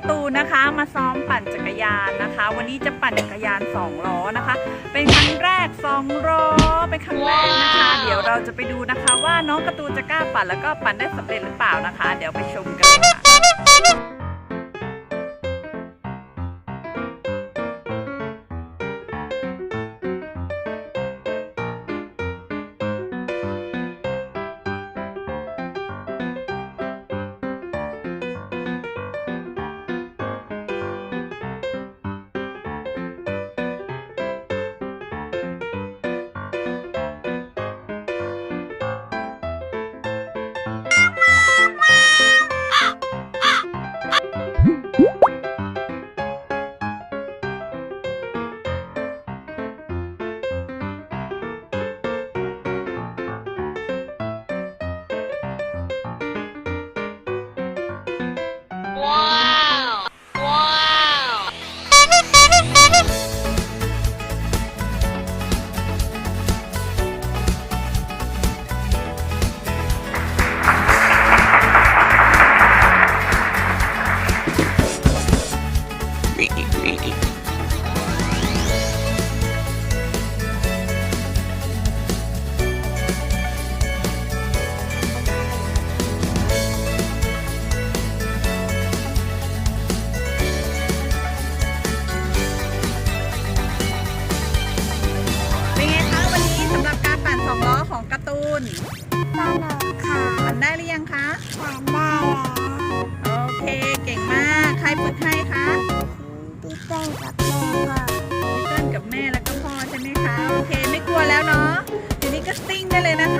น้องการ์ตูนนะคะมาซ้อมปั่นจักรยานนะคะ วันนี้จะปั่นจักรยานสองล้อนะคะ เป็นครั้งแรกสองล้อเป็นครั้งแรกนะคะ เดี๋ยวเราจะไปดูนะคะ ว่าน้องการ์ตูนจะกล้าปั่นแล้วก็ปั่นได้สำเร็จหรือเปล่านะคะ เดี๋ยวไปชมกันเลยค่ะ คุณปลหนค่ะทำได้หรือยังคะทำได้แล้ว โอเค เก่งมาก ใครฝึกให้คะพี่เต้ลกับแม่ค่ะพี่เต้ลกับแม่แล้วก็พ่อใช่ไหมคะ โอเค ไม่กลัวแล้วเนาะ ทีนี้ก็ติ้งได้เลยนะคะ